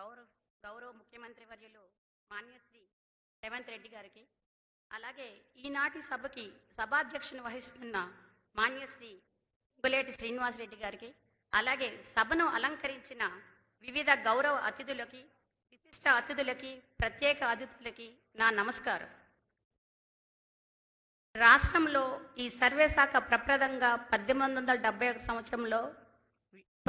గౌరవ గౌరవ ముఖ్యమంత్రి వర్యులు మాన్యశ్రీ రేవంత్ రెడ్డి గారికి అలాగే ఈనాటి సభకి సభాధ్యక్షుని వహిస్తున్న మాన్యశ్రీ శ్రీనివాస్ శ్రీనివాసరెడ్డి గారికి అలాగే సభను అలంకరించిన వివిధ గౌరవ అతిథులకి విశిష్ట అతిథులకి ప్రత్యేక అతిథులకి నా నమస్కారం. రాష్ట్రంలో ఈ సర్వే శాఖ ప్రప్రదంగా పద్దెనిమిది వందల డెబ్బై ఒక సంవత్సరంలో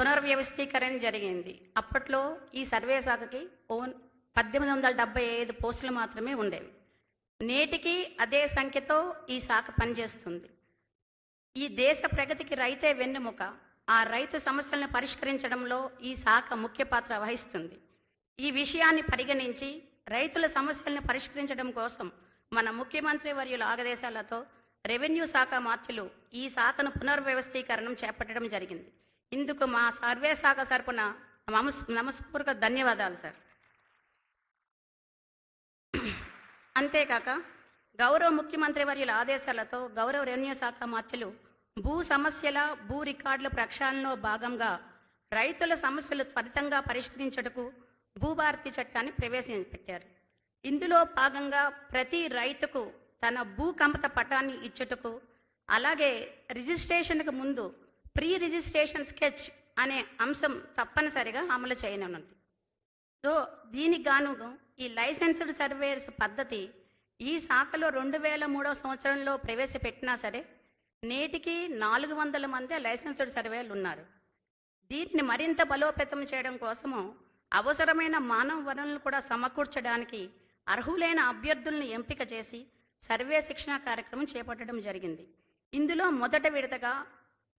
పునర్వ్యవస్థీకరణ జరిగింది. అప్పట్లో ఈ సర్వే శాఖకి ఓన్ పద్దెనిమిది వందల డెబ్బై ఐదు పోస్టులు మాత్రమే ఉండేవి. నేటికి అదే సంఖ్యతో ఈ శాఖ పనిచేస్తుంది. ఈ దేశ ప్రగతికి రైతే వెన్నెముక. ఆ రైతు సమస్యలను పరిష్కరించడంలో ఈ శాఖ ముఖ్య పాత్ర వహిస్తుంది. ఈ విషయాన్ని పరిగణించి రైతుల సమస్యలను పరిష్కరించడం కోసం మన ముఖ్యమంత్రి వర్యుల ఆగదేశాలతో రెవెన్యూ శాఖ మాత్రులు ఈ శాఖను పునర్వ్యవస్థీకరణం చేపట్టడం జరిగింది. ఇందుకు మా సర్వే శాఖ తరపున నమస్ నమస్పూర్వక ధన్యవాదాలు సార్. అంతేకాక గౌరవ ముఖ్యమంత్రి వర్యుల ఆదేశాలతో గౌరవ రెవెన్యూ శాఖ మార్చులు భూ సమస్యల భూ రికార్డుల ప్రక్షాళనలో భాగంగా రైతుల సమస్యలు త్వరితంగా పరిష్కరించుటకు భూభారతి చట్టాన్ని ప్రవేశపెట్టారు. ఇందులో భాగంగా ప్రతి రైతుకు తన భూ కంపత పటాన్ని ఇచ్చుటకు అలాగే రిజిస్ట్రేషన్కు ముందు ప్రీ రిజిస్ట్రేషన్ స్కెచ్ అనే అంశం తప్పనిసరిగా అమలు చేయనున్నది. సో దీనికి గాను ఈ లైసెన్స్డ్ సర్వేయర్స్ పద్ధతి ఈ శాఖలో రెండు వేల మూడవ సంవత్సరంలో ప్రవేశపెట్టినా సరే నేటికి నాలుగు వందల మంది లైసెన్స్డ్ సర్వేలు ఉన్నారు దీన్ని మరింత బలోపేతం చేయడం కోసము అవసరమైన మానవ వనరులను కూడా సమకూర్చడానికి అర్హులైన అభ్యర్థులను ఎంపిక చేసి సర్వే శిక్షణ కార్యక్రమం చేపట్టడం జరిగింది. ఇందులో మొదట విడతగా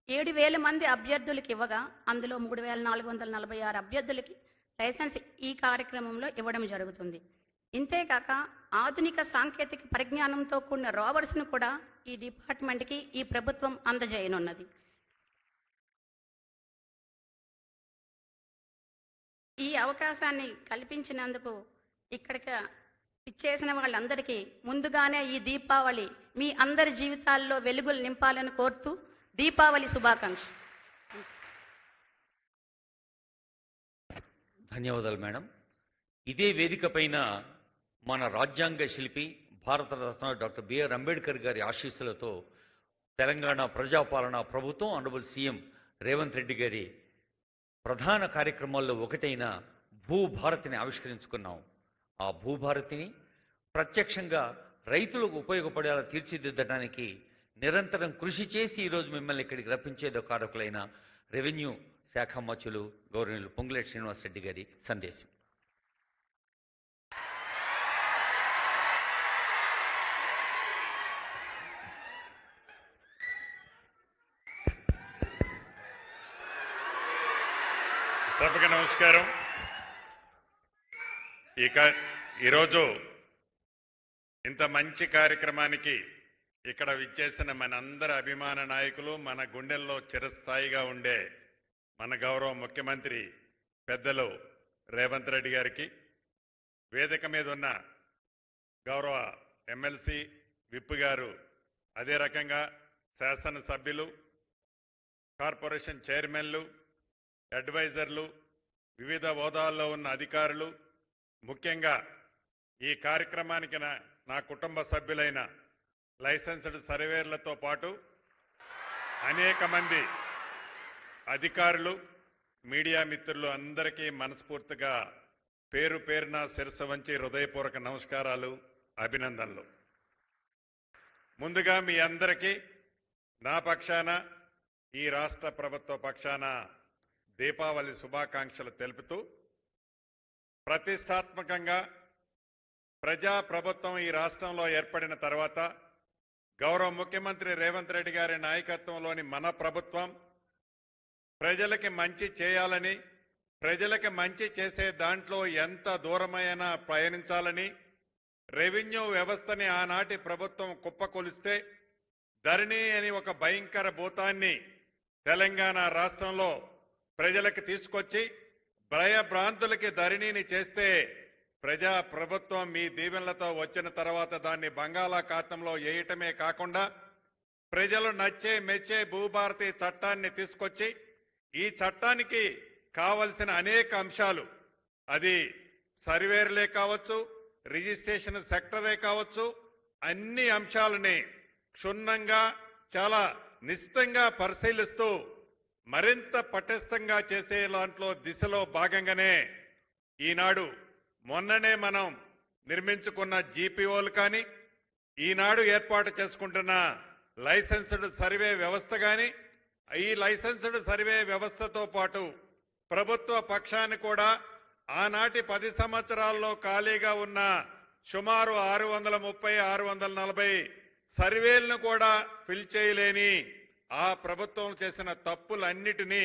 ఏడు వేల మంది అభ్యర్థులకు ఇవ్వగా అందులో మూడు వేల నాలుగు వందల నలభై ఆరు అభ్యర్థులకి లైసెన్స్ ఈ కార్యక్రమంలో ఇవ్వడం జరుగుతుంది. ఇంతేకాక ఆధునిక సాంకేతిక పరిజ్ఞానంతో కూడిన రోవర్స్ను కూడా ఈ డిపార్ట్మెంట్కి ఈ ప్రభుత్వం అందజేయనున్నది. ఈ అవకాశాన్ని కల్పించినందుకు ఇక్కడికి ఇచ్చేసిన వాళ్ళందరికీ ముందుగానే ఈ దీపావళి మీ అందరి జీవితాల్లో వెలుగులు నింపాలని కోరుతూ దీపావళి శుభాకాంక్ష ధన్యవాదాలు మేడం. ఇదే వేదిక పైన మన రాజ్యాంగ శిల్పి భారతరత్న డాక్టర్ బిఆర్ అంబేద్కర్ గారి ఆశీస్సులతో తెలంగాణ ప్రజాపాలన ప్రభుత్వం అనబుల్ సీఎం రేవంత్ రెడ్డి గారి ప్రధాన కార్యక్రమాల్లో ఒకటైన భూభారతిని ఆవిష్కరించుకున్నాం. ఆ భూభారతిని ప్రత్యక్షంగా రైతులకు ఉపయోగపడేలా తీర్చిదిద్దడానికి నిరంతరం కృషి చేసి ఈరోజు మిమ్మల్ని ఇక్కడికి రప్పించేదో కారకులైన రెవెన్యూ శాఖ మచ్చులు గౌరవనీయులు పొంగులేటి శ్రీనివాసరెడ్డి గారి సందేశం. సభకు నమస్కారం. ఇక ఈరోజు ఇంత మంచి కార్యక్రమానికి ఇక్కడ విచ్చేసిన మనందరి అభిమాన నాయకులు మన గుండెల్లో చిరస్థాయిగా ఉండే మన గౌరవ ముఖ్యమంత్రి పెద్దలు రేవంత్ రెడ్డి గారికి వేదిక మీద ఉన్న గౌరవ ఎమ్మెల్సీ విప్ గారు అదే రకంగా శాసనసభ్యులు కార్పొరేషన్ చైర్మన్లు అడ్వైజర్లు వివిధ హోదాల్లో ఉన్న అధికారులు ముఖ్యంగా ఈ కార్యక్రమానికి నా కుటుంబ సభ్యులైన లైసెన్స్డ్ సర్వేర్లతో పాటు అనేక మంది అధికారులు మీడియా మిత్రులు అందరికీ మనస్ఫూర్తిగా పేరు పేరున శిరస వంచి హృదయపూర్వక నమస్కారాలు అభినందనలు. ముందుగా మీ అందరికీ నా పక్షాన ఈ రాష్ట్ర ప్రభుత్వ పక్షాన దీపావళి శుభాకాంక్షలు తెలుపుతూ ప్రతిష్టాత్మకంగా ప్రజా ప్రభుత్వం ఈ రాష్ట్రంలో ఏర్పడిన తర్వాత గౌరవ ముఖ్యమంత్రి రేవంత్ రెడ్డి గారి నాయకత్వంలోని మన ప్రభుత్వం ప్రజలకి మంచి చేయాలని ప్రజలకి మంచి చేసే దాంట్లో ఎంత దూరమైనా పయనించాలని రెవెన్యూ వ్యవస్థని ఆనాటి ప్రభుత్వం కుప్పకొలిస్తే ధరణి అని ఒక భయంకర భూతాన్ని తెలంగాణ రాష్ట్రంలో ప్రజలకు తీసుకొచ్చి భయభ్రాంతులకి ధరణిని చేస్తే ప్రజా ప్రభుత్వం మీ దీవెనలతో వచ్చిన తర్వాత దాన్ని బంగాళాఖాతంలో వేయటమే కాకుండా ప్రజలు నచ్చే మెచ్చే భూభారతి చట్టాన్ని తీసుకొచ్చి ఈ చట్టానికి కావలసిన అనేక అంశాలు అది సర్వేర్లే కావచ్చు రిజిస్ట్రేషన్ సెక్టరే కావచ్చు అన్ని అంశాలని క్షుణ్ణంగా చాలా నిశ్చితంగా పరిశీలిస్తూ మరింత పటిష్టంగా చేసే దాంట్లో దిశలో భాగంగానే ఈనాడు మొన్ననే మనం నిర్మించుకున్న జీపీఓలు కానీ ఈనాడు ఏర్పాటు చేసుకుంటున్న లైసెన్స్డ్ సర్వే వ్యవస్థ కానీ ఈ లైసెన్స్డ్ సర్వే వ్యవస్థతో పాటు ప్రభుత్వ పక్షాన్ని కూడా ఆనాటి పది సంవత్సరాల్లో ఖాళీగా ఉన్న సుమారు ఆరు వందల ముప్పై ఆరు వందల నలభై సర్వేలను కూడా ఫిల్ చేయలేని ఆ ప్రభుత్వం చేసిన తప్పులన్నిటినీ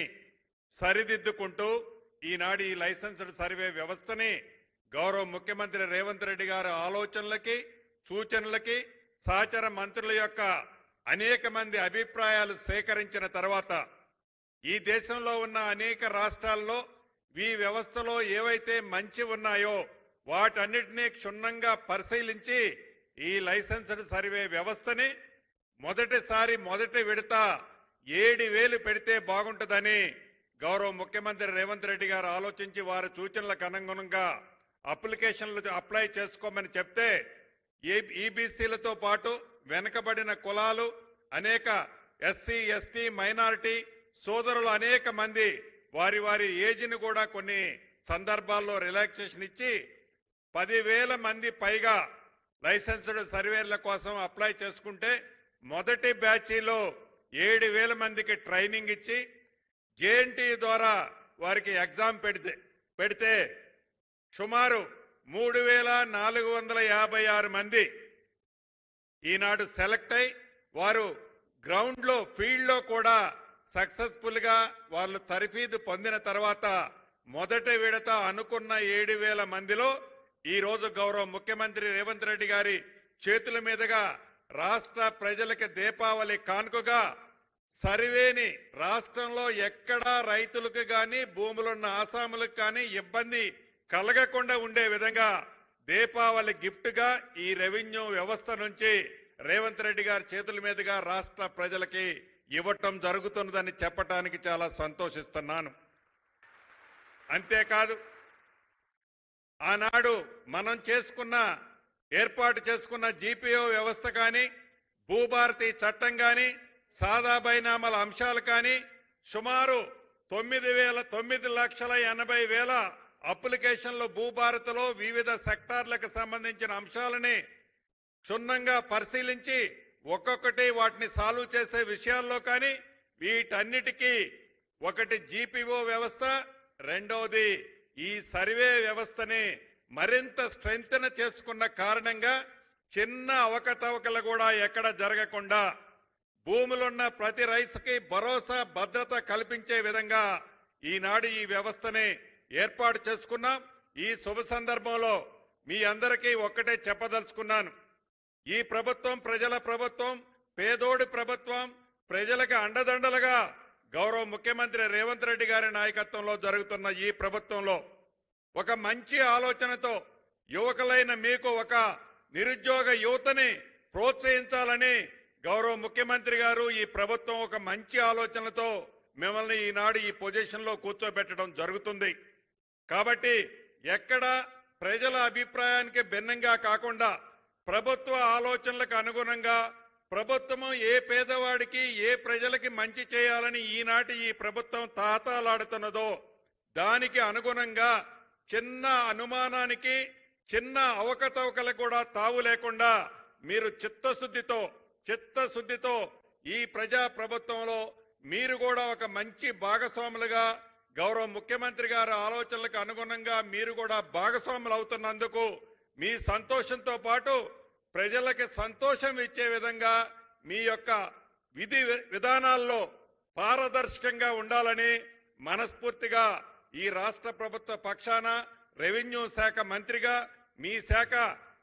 సరిదిద్దుకుంటూ ఈనాడు ఈ లైసెన్స్డ్ సర్వే వ్యవస్థని గౌరవ ముఖ్యమంత్రి రేవంత్ రెడ్డి గారి ఆలోచనలకి సూచనలకి సహచర మంత్రుల యొక్క అనేక మంది అభిప్రాయాలు సేకరించిన తర్వాత ఈ దేశంలో ఉన్న అనేక రాష్ట్రాల్లో ఈ వ్యవస్థలో ఏవైతే మంచి ఉన్నాయో వాటన్నిటినీ క్షుణ్ణంగా పరిశీలించి ఈ లైసెన్స్డ్ సర్వే వ్యవస్థని మొదటిసారి మొదటి విడత ఏడు వేలు పెడితే బాగుంటుందని గౌరవ ముఖ్యమంత్రి రేవంత్ రెడ్డి గారు ఆలోచించి వారి సూచనలకు అనుగుణంగా అప్లికేషన్లు అప్లై చేసుకోమని చెప్తే ఈబీసీలతో పాటు వెనుకబడిన కులాలు అనేక ఎస్సీ ఎస్టీ మైనారిటీ సోదరులు అనేక మంది వారి వారి ఏజ్ని కూడా కొన్ని సందర్భాల్లో రిలాక్సేషన్ ఇచ్చి పదివేల మంది పైగా లైసెన్స్డ్ సర్వేల కోసం అప్లై చేసుకుంటే మొదటి బ్యాచీలో ఏడు వేల మందికి ట్రైనింగ్ ఇచ్చి జేఎన్టీ ద్వారా వారికి ఎగ్జామ్ పెడితే పెడితే సుమారు మూడు వేల నాలుగు వందల యాభై ఆరు మంది ఈనాడు సెలెక్ట్ అయి వారు గ్రౌండ్లో ఫీల్డ్లో కూడా సక్సెస్ఫుల్గా వాళ్ళు తరఫీదు పొందిన తర్వాత మొదటి విడత అనుకున్న ఏడు వేల మందిలో ఈ రోజు గౌరవ ముఖ్యమంత్రి రేవంత్ రెడ్డి గారి చేతుల మీదుగా రాష్ట్ర ప్రజలకి దీపావళి కానుకగా సర్వేని రాష్ట్రంలో ఎక్కడా రైతులకు గాని భూములున్న ఆసాములకు కానీ ఇబ్బంది కలగకుండా ఉండే విధంగా దీపావళి గిఫ్ట్గా ఈ రెవెన్యూ వ్యవస్థ నుంచి రేవంత్ రెడ్డి గారి చేతుల మీదుగా రాష్ట్ర ప్రజలకి ఇవ్వటం జరుగుతున్నదని చెప్పటానికి చాలా సంతోషిస్తున్నాను. అంతేకాదు ఆనాడు మనం చేసుకున్న ఏర్పాటు చేసుకున్న జీపీఓ వ్యవస్థ కానీ భూభారతి చట్టం కానీ సాదా బైనామాల అంశాలు కానీ సుమారు తొమ్మిది వేల తొమ్మిది లక్షల ఎనభై వేల అప్లికేషన్లు భూభారతలో వివిధ సెక్టార్లకు సంబంధించిన అంశాలని క్షుణ్ణంగా పరిశీలించి ఒక్కొక్కటి వాటిని సాల్వ్ చేసే విషయాల్లో కానీ వీటన్నిటికీ ఒకటి జీపీఓ వ్యవస్థ రెండవది ఈ సర్వే వ్యవస్థని మరింత స్ట్రెంగ్తన చేసుకున్న కారణంగా చిన్న అవకతవకలు కూడా ఎక్కడ జరగకుండా భూములున్న ప్రతి రైతుకి భరోసా భద్రత కల్పించే విధంగా ఈనాడు ఈ వ్యవస్థని ఏర్పాటు చేసుకున్నాం. ఈ శుభ సందర్భంలో మీ అందరికీ ఒక్కటే చెప్పదలుచుకున్నాను. ఈ ప్రభుత్వం ప్రజల ప్రభుత్వం పేదోడి ప్రభుత్వం ప్రజలకు అండదండలుగా గౌరవ ముఖ్యమంత్రి రేవంత్ రెడ్డి గారి నాయకత్వంలో జరుగుతున్న ఈ ప్రభుత్వంలో ఒక మంచి ఆలోచనతో యువకులైన మీకు ఒక నిరుద్యోగ యువతని ప్రోత్సహించాలని గౌరవ ముఖ్యమంత్రి గారు ఈ ప్రభుత్వం ఒక మంచి ఆలోచనతో మిమ్మల్ని ఈనాడు ఈ పొజిషన్లో కూర్చోబెట్టడం జరుగుతుంది. కాబట్టి ఎక్కడ ప్రజల అభిప్రాయానికి భిన్నంగా కాకుండా ప్రభుత్వ ఆలోచనలకు అనుగుణంగా ప్రభుత్వము ఏ పేదవాడికి ఏ ప్రజలకి మంచి చేయాలని ఈనాటి ఈ ప్రభుత్వం తాతాలాడుతున్నదో దానికి అనుగుణంగా చిన్న అనుమానానికి చిన్న అవకతవకలకు కూడా తావు లేకుండా మీరు చిత్తశుద్ధితో చిత్తశుద్ధితో ఈ ప్రజా ప్రభుత్వంలో మీరు కూడా ఒక మంచి భాగస్వాములుగా గౌరవ ముఖ్యమంత్రి గారి ఆలోచనలకు అనుగుణంగా మీరు కూడా భాగస్వాములు అవుతున్నందుకు మీ సంతోషంతో పాటు ప్రజలకి సంతోషం ఇచ్చే విధంగా మీ యొక్క విధి వి- విధానాల్లో పారదర్శకంగా ఉండాలని మనస్ఫూర్తిగా ఈ రాష్ట్ర ప్రభుత్వ పక్షాన రెవెన్యూ శాఖ మంత్రిగా మీ శాఖ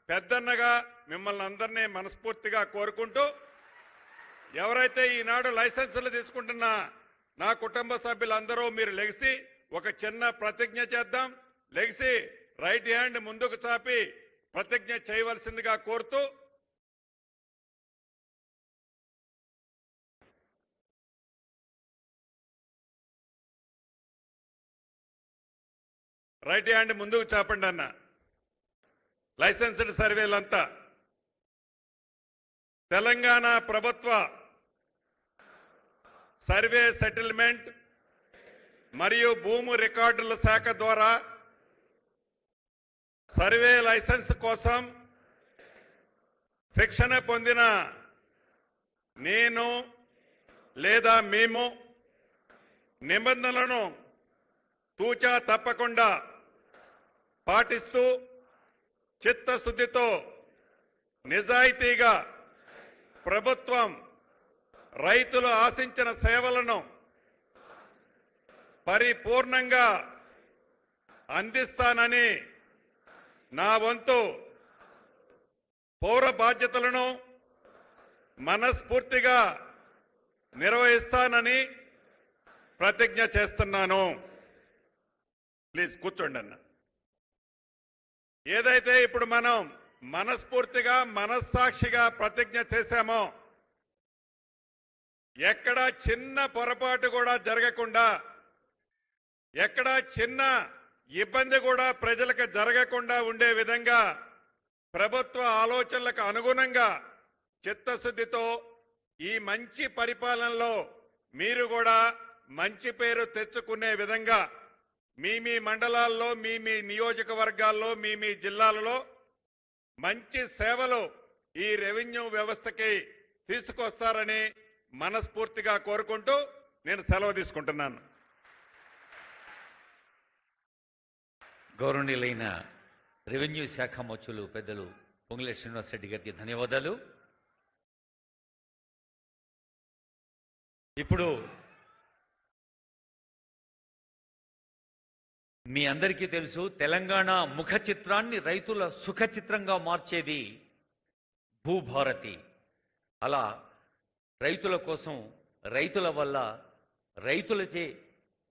పెద్దన్నగా మిమ్మల్ని అందరినీ మనస్ఫూర్తిగా కోరుకుంటూ ఎవరైతే ఈనాడు లైసెన్సులు తీసుకుంటున్నా నా కుటుంబ సభ్యులందరూ మీరు లెగిసి ఒక చిన్న ప్రతిజ్ఞ చేద్దాం. లెగిసి రైట్ హ్యాండ్ ముందుకు చాపి ప్రతిజ్ఞ చేయవలసిందిగా కోరుతూ రైట్ హ్యాండ్ ముందుకు చాపండి అన్న. లైసెన్స్డ్ సర్వేలంతా. తెలంగాణ ప్రభుత్వ సర్వే సెటిల్మెంట్ మరియు భూము రికార్డుల శాఖ ద్వారా సర్వే లైసెన్స్ కోసం శిక్షణ పొందిన నేను లేదా మేము నిబంధనలను తూచా తప్పకుండా పాటిస్తూ చిత్తశుద్ధితో నిజాయితీగా ప్రభుత్వం రైతులు ఆశించిన సేవలను పరిపూర్ణంగా అందిస్తానని నా వంతు పౌర బాధ్యతలను మనస్ఫూర్తిగా నిర్వహిస్తానని ప్రతిజ్ఞ చేస్తున్నాను. ప్లీజ్ కూర్చోండి అన్న. ఏదైతే ఇప్పుడు మనం మనస్ఫూర్తిగా మనస్సాక్షిగా ప్రతిజ్ఞ చేశామో ఎక్కడ చిన్న పొరపాటు కూడా జరగకుండా ఎక్కడ చిన్న ఇబ్బంది కూడా ప్రజలకు జరగకుండా ఉండే విధంగా ప్రభుత్వ ఆలోచనలకు అనుగుణంగా చిత్తశుద్ధితో ఈ మంచి పరిపాలనలో మీరు కూడా మంచి పేరు తెచ్చుకునే విధంగా మీ మీ మండలాల్లో మీ మీ నియోజకవర్గాల్లో మీ మీ జిల్లాలలో మంచి సేవలు ఈ రెవెన్యూ వ్యవస్థకి తీసుకొస్తారని మనస్ఫూర్తిగా కోరుకుంటూ నేను సెలవు తీసుకుంటున్నాను. గౌరవనీయులైన రెవెన్యూ శాఖ మచ్చులు పెద్దలు పొంగులేటి శ్రీనివాస్ రెడ్డి గారికి ధన్యవాదాలు. ఇప్పుడు మీ అందరికీ తెలుసు తెలంగాణ ముఖ చిత్రాన్ని రైతుల సుఖ చిత్రంగా మార్చేది భూభారతి. అలా రైతుల కోసం రైతుల వల్ల రైతులచే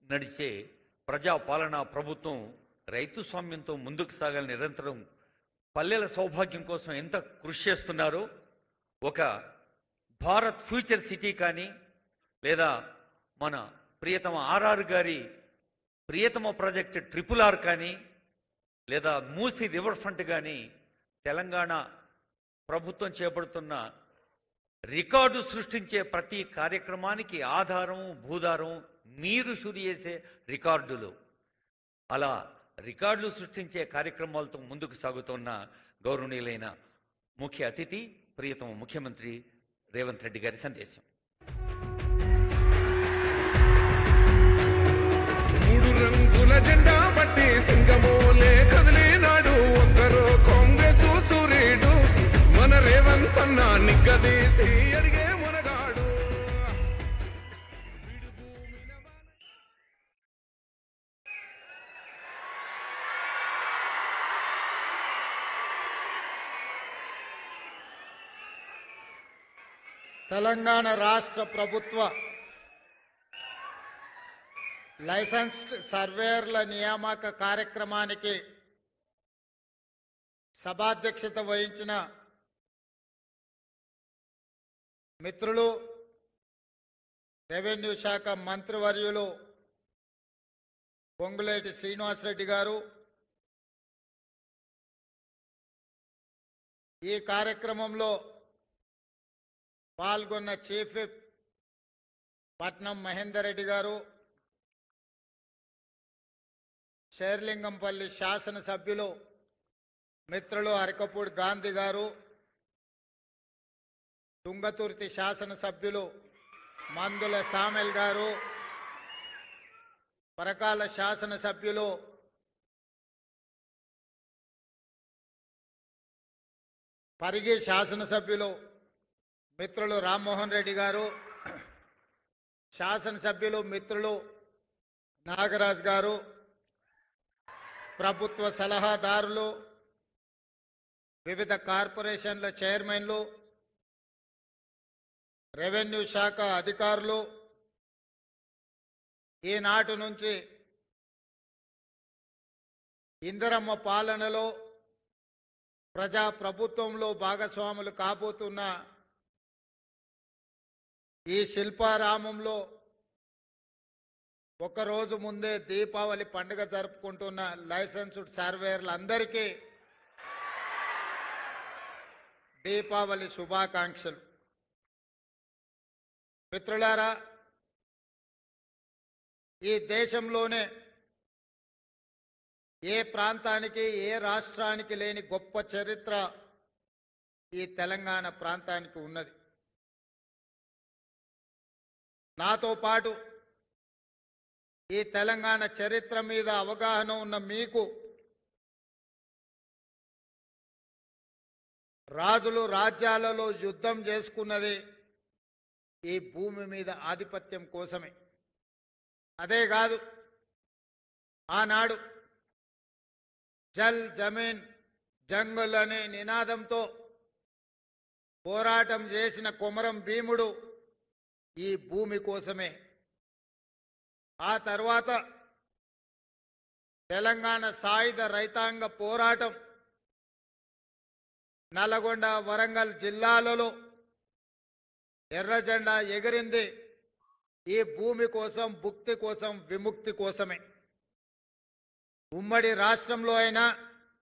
నడిచే ప్రజాపాలన ప్రభుత్వం రైతు స్వామ్యంతో ముందుకు సాగాలని నిరంతరం. పల్లెల సౌభాగ్యం కోసం ఎంత కృషి చేస్తున్నారో ఒక భారత్ ఫ్యూచర్ సిటీ కానీ లేదా మన ప్రియతమ ఆర్ఆర్ గారి ప్రియతమ ప్రాజెక్ట్ ట్రిపుల్ ఆర్ కానీ లేదా మూసి రివర్ ఫ్రంట్ కానీ తెలంగాణ ప్రభుత్వం చేపడుతున్న రికార్డు సృష్టించే ప్రతి కార్యక్రమానికి ఆధారం భూధారం నీరు షురు చేసే రికార్డులు. అలా రికార్డులు సృష్టించే కార్యక్రమాలతో ముందుకు సాగుతున్న గౌరవనీయులైన ముఖ్య అతిథి ప్రియతమ ముఖ్యమంత్రి రేవంత్ రెడ్డి గారి సందేశం. మూడు రంగుల జెండా పట్టే సింగమో. నిగ్గదీసి అడిగే మునగాడు. తెలంగాణ రాష్ట్ర ప్రభుత్వ లైసెన్స్డ్ సర్వేయర్ల నియామక కార్యక్రమానికి సభాధ్యక్షత వహించిన మిత్రులు రెవెన్యూ శాఖ మంత్రివర్యులు పొంగులేటి శ్రీనివాసరెడ్డి గారు ఈ కార్యక్రమంలో పాల్గొన్న చీఫ్ విప్ పట్నం మహేందర్ రెడ్డి గారు శేర్లింగంపల్లి శాసనసభ్యులు మిత్రులు అరకపూడి గాంధీ గారు తుంగతుర్తి శాసనసభ్యులు మందుల సామెల్ గారు పరకాల శాసనసభ్యులు పరిగి శాసనసభ్యులు మిత్రులు రామ్మోహన్ రెడ్డి గారు శాసనసభ్యులు మిత్రులు నాగరాజ్ గారు ప్రభుత్వ సలహాదారులు వివిధ కార్పొరేషన్ల చైర్మన్లు రెవెన్యూ శాఖ అధికారులు ఈనాటి నుంచి ఇందిరమ్మ పాలనలో ప్రజా ప్రభుత్వంలో భాగస్వాములు కాబోతున్న ఈ శిల్పారామంలో ఒక రోజు ముందే దీపావళి పండుగ జరుపుకుంటున్న లైసెన్స్డ్ సర్వేయర్లందరికీ దీపావళి శుభాకాంక్షలు. మిత్రులారా ఈ దేశంలోనే ఏ ప్రాంతానికి ఏ రాష్ట్రానికి లేని గొప్ప చరిత్ర ఈ తెలంగాణ ప్రాంతానికి ఉన్నది. నాతో పాటు ఈ తెలంగాణ చరిత్ర మీద అవగాహన ఉన్న మీకు రాజులు రాజ్యాలలో యుద్ధం చేసుకున్నది ఈ భూమి మీద ఆధిపత్యం కోసమే. అదే కాదు ఆనాడు జల్ జమీన్ జంగుల్ అనే నినాదంతో పోరాటం చేసిన కొమరం భీముడు ఈ భూమి కోసమే. ఆ తర్వాత తెలంగాణ సాయుధ రైతాంగ పోరాటం నల్గొండ వరంగల్ జిల్లాలలో ఎర్ర జెండా ఎగిరింది. ఈ భూమి కోసం భుక్తి కోసం విముక్తి కోసమే. ఉమ్మడి రాష్ట్రంలో అయినా